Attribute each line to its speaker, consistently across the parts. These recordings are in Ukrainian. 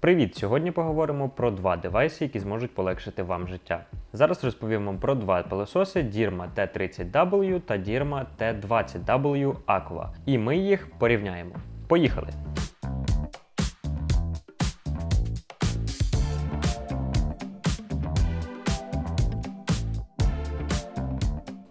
Speaker 1: Привіт! Сьогодні поговоримо про два девайси, які зможуть полегшити вам життя. Зараз розповім вам про два пилососи Dirma T30W та Dirma T20W Aqua. І ми їх порівняємо. Поїхали!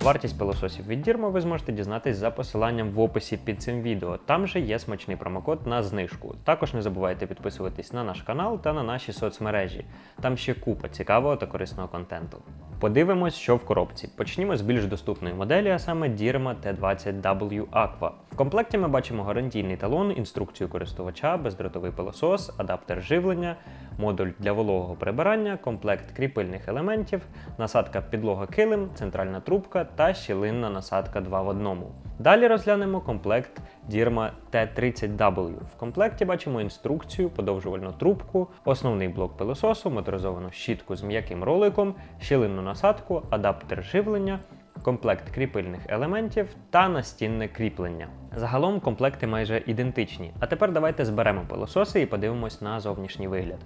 Speaker 1: Вартість пилососів від Дірма ви зможете дізнатись за посиланням в описі під цим відео. Там же є смачний промокод на знижку. Також не забувайте підписуватись на наш канал та на наші соцмережі. Там ще купа цікавого та корисного контенту. Подивимось, що в коробці. Почнімо з більш доступної моделі, а саме Dirma T20W Aqua. В комплекті ми бачимо гарантійний талон, інструкцію користувача, бездротовий пилосос, адаптер живлення, модуль для вологого прибирання, комплект кріпильних елементів, насадка підлога килим, центральна трубка та щілинна насадка 2 в одному. Далі розглянемо комплект Dirma T30W. В комплекті бачимо інструкцію, подовжувальну трубку, основний блок пилососу, моторизовану щітку з м'яким роликом, щілинну насадку, адаптер живлення, комплект кріпильних елементів та настінне кріплення. Загалом комплекти майже ідентичні. А тепер давайте зберемо пилососи і подивимось на зовнішній вигляд.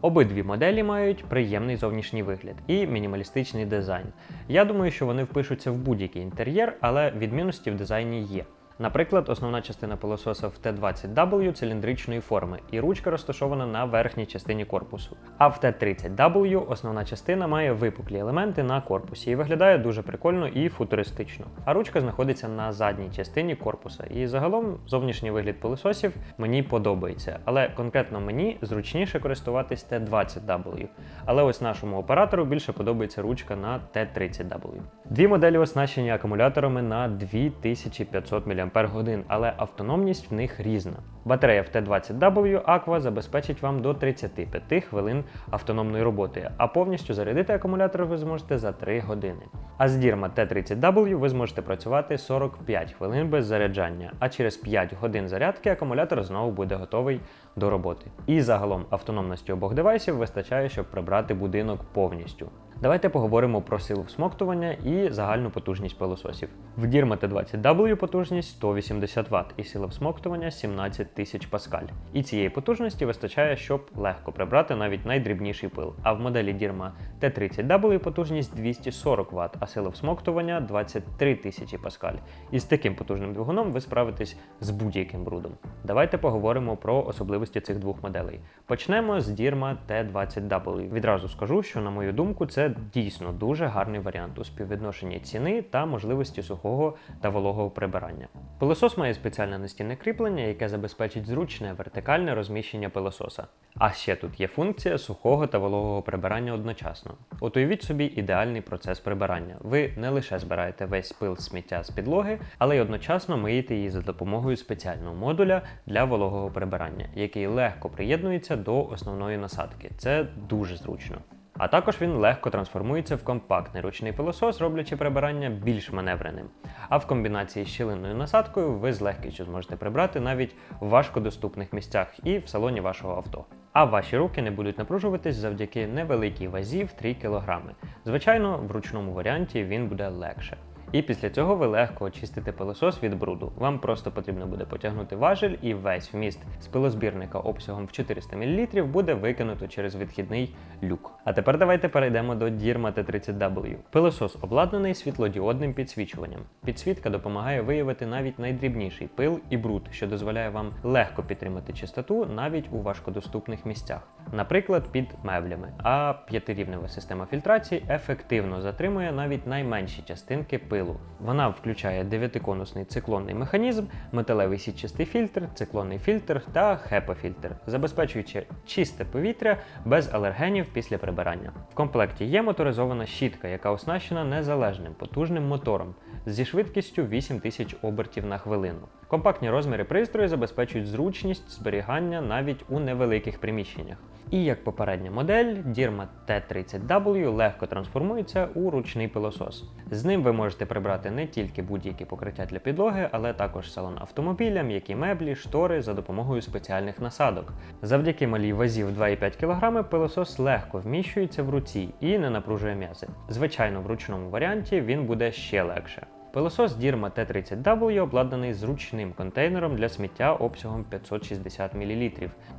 Speaker 1: Обидві моделі мають приємний зовнішній вигляд і мінімалістичний дизайн. Я думаю, що вони впишуться в будь-який інтер'єр, але відмінності в дизайні є. Наприклад, основна частина пилососа в T20W циліндричної форми, і ручка розташована на верхній частині корпусу. А в T30W основна частина має випуклі елементи на корпусі і виглядає дуже прикольно і футуристично. А ручка знаходиться на задній частині корпуса. І загалом зовнішній вигляд пилососів мені подобається. Але конкретно мені зручніше користуватись T20W. Але ось нашому оператору більше подобається ручка на T30W. Дві моделі оснащені акумуляторами на 2500 мАч, але автономність в них різна. Батарея в T20W Aqua забезпечить вам до 35 хвилин автономної роботи, а повністю зарядити акумулятор ви зможете за 3 години. А з Dirma T30W ви зможете працювати 45 хвилин без заряджання, а через 5 годин зарядки акумулятор знову буде готовий до роботи. І загалом автономності обох девайсів вистачає, щоб прибрати будинок повністю. Давайте поговоримо про силу всмоктування і загальну потужність пилососів. В Dirma T20W потужність 180 Вт і сила всмоктування 17 тисяч паскаль. І цієї потужності вистачає, щоб легко прибрати навіть найдрібніший пил. А в моделі Dirma T30W потужність 240 Вт, а сила всмоктування 23 тисячі паскаль. І з таким потужним двигуном ви справитесь з будь-яким брудом. Давайте поговоримо про особливості цих двох моделей. Почнемо з Dirma T20W. Відразу скажу, що на мою думку, це дійсно дуже гарний варіант у співвідношенні ціни та можливості сухого та вологого прибирання. Пилосос має спеціальне настінне кріплення, яке забезпечить зручне вертикальне розміщення пилососа. А ще тут є функція сухого та вологого прибирання одночасно. От уявіть собі ідеальний процес прибирання. Ви не лише збираєте весь пил сміття з підлоги, але й одночасно миєте її за допомогою спеціального модуля для вологого прибирання, який легко приєднується до основної насадки. Це дуже зручно. А також він легко трансформується в компактний ручний пилосос, роблячи прибирання більш маневреним. А в комбінації з щілинною насадкою ви з легкістю зможете прибрати навіть в важкодоступних місцях і в салоні вашого авто. А ваші руки не будуть напружуватись завдяки невеликій вазі в 3 кг. Звичайно, в ручному варіанті він буде легше. І після цього ви легко очистите пилосос від бруду. Вам просто потрібно буде потягнути важель і весь вміст з пилозбірника обсягом в 400 мл буде викинуто через відхідний люк. А тепер давайте перейдемо до Dirma T30W. Пилосос обладнаний світлодіодним підсвічуванням. Підсвітка допомагає виявити навіть найдрібніший пил і бруд, що дозволяє вам легко підтримати чистоту навіть у важкодоступних місцях, наприклад, під меблями. А п'ятирівнева система фільтрації ефективно затримує навіть найменші частинки пилу. Вона включає дев'ятиконусний циклонний механізм, металевий сітчастий фільтр, циклонний фільтр та хепа-фільтр, забезпечуючи чисте повітря без алергенів після прибирання. В комплекті є моторизована щітка, яка оснащена незалежним потужним мотором зі швидкістю 8000 обертів на хвилину. Компактні розміри пристрою забезпечують зручність зберігання навіть у невеликих приміщеннях. І як попередня модель, Dirma T30W легко трансформується у ручний пилосос. З ним ви можете прибрати не тільки будь-які покриття для підлоги, але також салон автомобіля, м'які меблі, штори за допомогою спеціальних насадок. Завдяки малій вазі в 2,5 кг пилосос легко вміщується в руці і не напружує м'язи. Звичайно, в ручному варіанті він буде ще легше. Пилосос Dirma T30W обладнаний зручним контейнером для сміття обсягом 560 мл,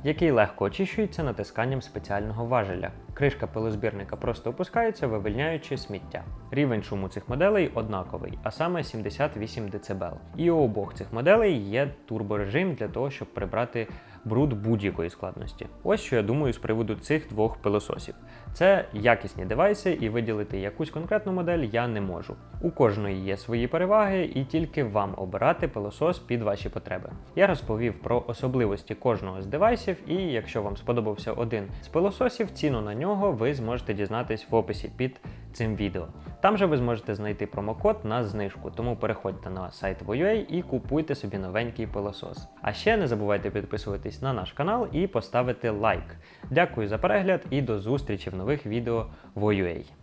Speaker 1: який легко очищується натисканням спеціального важеля. Кришка пилозбірника просто опускається, вивільняючи сміття. Рівень шуму цих моделей однаковий, а саме 78 дБ. І у обох цих моделей є турборежим для того, щоб прибрати бруд будь-якої складності. Ось що я думаю з приводу цих двох пилососів. Це якісні девайси, і виділити якусь конкретну модель я не можу. У кожної є свої переваги, і тільки вам обирати пилосос під ваші потреби. Я розповів про особливості кожного з девайсів, і якщо вам сподобався один з пилососів, ціну на нього ви зможете дізнатись в описі під цим відео. Там же ви зможете знайти промокод на знижку, тому переходьте на сайт Voyua і купуйте собі новенький пилосос. А ще не забувайте підписуватись на наш канал і поставити лайк. Дякую за перегляд і до зустрічі в нових відео Voyua.